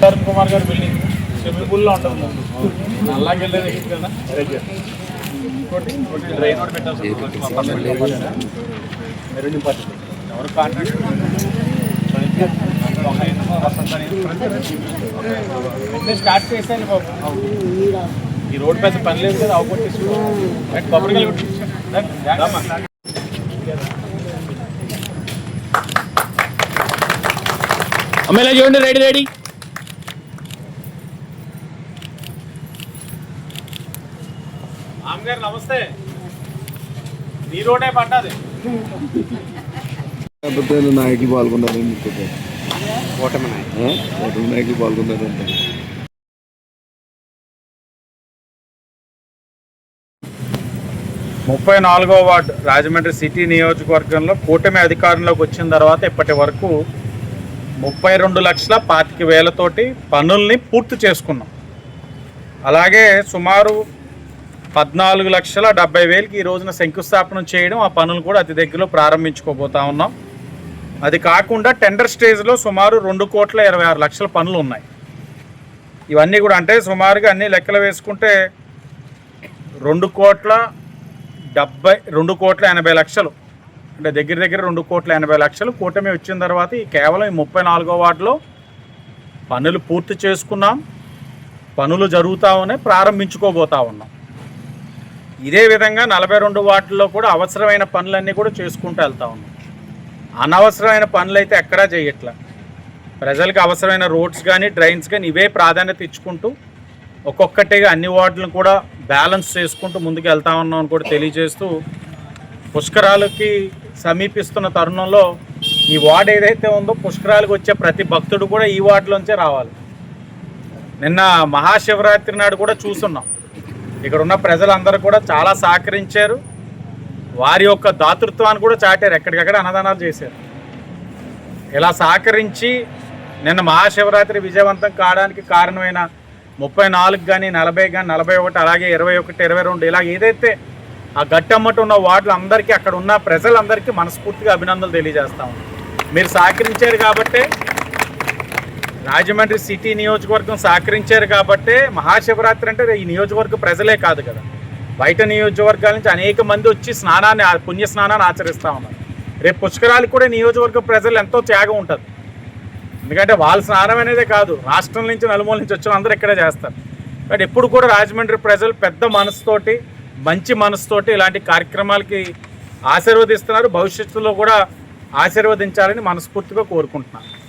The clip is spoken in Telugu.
తరుణ్ కుమార్ గారి బిల్డింగ్ స్విమ్మింగ్ పూల్లో వెళ్ళేది ఎక్కింది కదా ఇంకోటి డ్రైన్ ఒకటి పెట్టాల్సి ఎవరు కాంట్రాక్ట్? స్టార్ట్ చేశాను బాబు. ఈ రోడ్ పెద్ద పని లేదు కదా అవకొట్టేసి కొబ్బరికాయలు అమ్మాయిలా చూడండి రెడీ రెడీ. ఆమెగారు నమస్తే. మీ రోడే పడ్డది. నాయకులు పాల్గొన్నారు ఓటమి ఓటమి నాయకులు పాల్గొన్నారంట ముప్పై నాలుగో వార్డు రాజమండ్రి సిటీ నియోజకవర్గంలో కూటమి అధికారంలోకి వచ్చిన తర్వాత ఇప్పటి వరకు ముప్పై రెండు లక్షల పాతిక వేలతోటి పనుల్ని పూర్తి చేసుకున్నాం. అలాగే సుమారు పద్నాలుగు లక్షల డెబ్బై వేలకి ఈ రోజున శంకుస్థాపన చేయడం ఆ పనులు కూడా అతి దగ్గరలో ప్రారంభించుకోబోతా ఉన్నాం. అది కాకుండా టెండర్ స్టేజ్లో సుమారు రెండు కోట్ల ఇరవై ఆరు లక్షల పనులు ఉన్నాయి. ఇవన్నీ కూడా అంటే సుమారుగా అన్ని లెక్కలు వేసుకుంటే రెండు కోట్ల డెబ్బై రెండు కోట్ల ఎనభై లక్షలు అంటే దగ్గర దగ్గర రెండు కోట్ల ఎనభై లక్షలు. కూటమి వచ్చిన తర్వాత ఈ కేవలం ఈ ముప్పై నాలుగో వార్డులో పనులు పూర్తి చేసుకున్నాం. పనులు జరుగుతూ ఉన్నాయి. ప్రారంభించుకోబోతా ఉన్నాం. ఇదే విధంగా నలభై రెండు వార్డుల్లో కూడా అవసరమైన పనులన్నీ కూడా చేసుకుంటూ వెళ్తా ఉన్నాం. అనవసరమైన పనులు అయితే ఎక్కడా చేయట్లా. ప్రజలకు అవసరమైన రోడ్స్ కానీ డ్రైన్స్ కానీ ఇవే ప్రాధాన్యత ఇచ్చుకుంటూ ఒక్కొక్కటిగా అన్ని వార్డులను కూడా బ్యాలెన్స్ చేసుకుంటూ ముందుకు వెళ్తా ఉన్నాం కూడా తెలియజేస్తూ పుష్కరాలకి సమీపిస్తున్న తరుణంలో ఈ వార్డు ఏదైతే ఉందో పుష్కరాలకు వచ్చే ప్రతి భక్తుడు కూడా ఈ వార్డులోంచే రావాలి. నిన్న మహాశివరాత్రి నాడు కూడా చూసున్నాం. ఇక్కడ ఉన్న ప్రజలందరూ కూడా చాలా సహకరించారు. వారి యొక్క దాతృత్వాన్ని కూడా చాటారు. ఎక్కడికక్కడ అన్నదానాలు చేశారు. ఇలా సహకరించి నిన్న మహాశివరాత్రి విజయవంతం కావడానికి కారణమైన ముప్పై నాలుగు కానీ నలభై కానీ నలభై ఒకటి అలాగే ఇరవై ఒకటి ఇరవై రెండు ఇలా ఏదైతే ఆ గట్టమ్మట ఉన్న వార్డులు అందరికీ అక్కడ ఉన్న ప్రజలందరికీ మనస్ఫూర్తిగా అభినందనలు తెలియజేస్తాము మీరు సహకరించారు కాబట్టే రాజమండ్రి సిటీ నియోజకవర్గం సహకరించారు కాబట్టే మహాశివరాత్రి అంటే ఈ నియోజకవర్గ ప్రజలే కాదు కదా. బయట నియోజకవర్గాల నుంచి అనేక మంది వచ్చి స్నానాన్ని ఆ పుణ్య స్నానాన్ని ఆచరిస్తూ ఉన్నారు. రేపు పుష్కరాలకు కూడా నియోజకవర్గ ప్రజలు ఎంతో త్యాగం ఉంటుంది. ఎందుకంటే వాళ్ళ స్నానం అనేదే కాదు రాష్ట్రం నుంచి నలుమూల నుంచి వచ్చిన అందరూ ఇక్కడే చేస్తారు. బట్ ఎప్పుడు కూడా రాజమండ్రి ప్రజలు పెద్ద మనసుతోటి మంచి మనసుతోటి ఇలాంటి కార్యక్రమాలకి ఆశీర్వదిస్తున్నారు. భవిష్యత్తులో కూడా ఆశీర్వదించాలని మనస్ఫూర్తిగా కోరుకుంటున్నాను.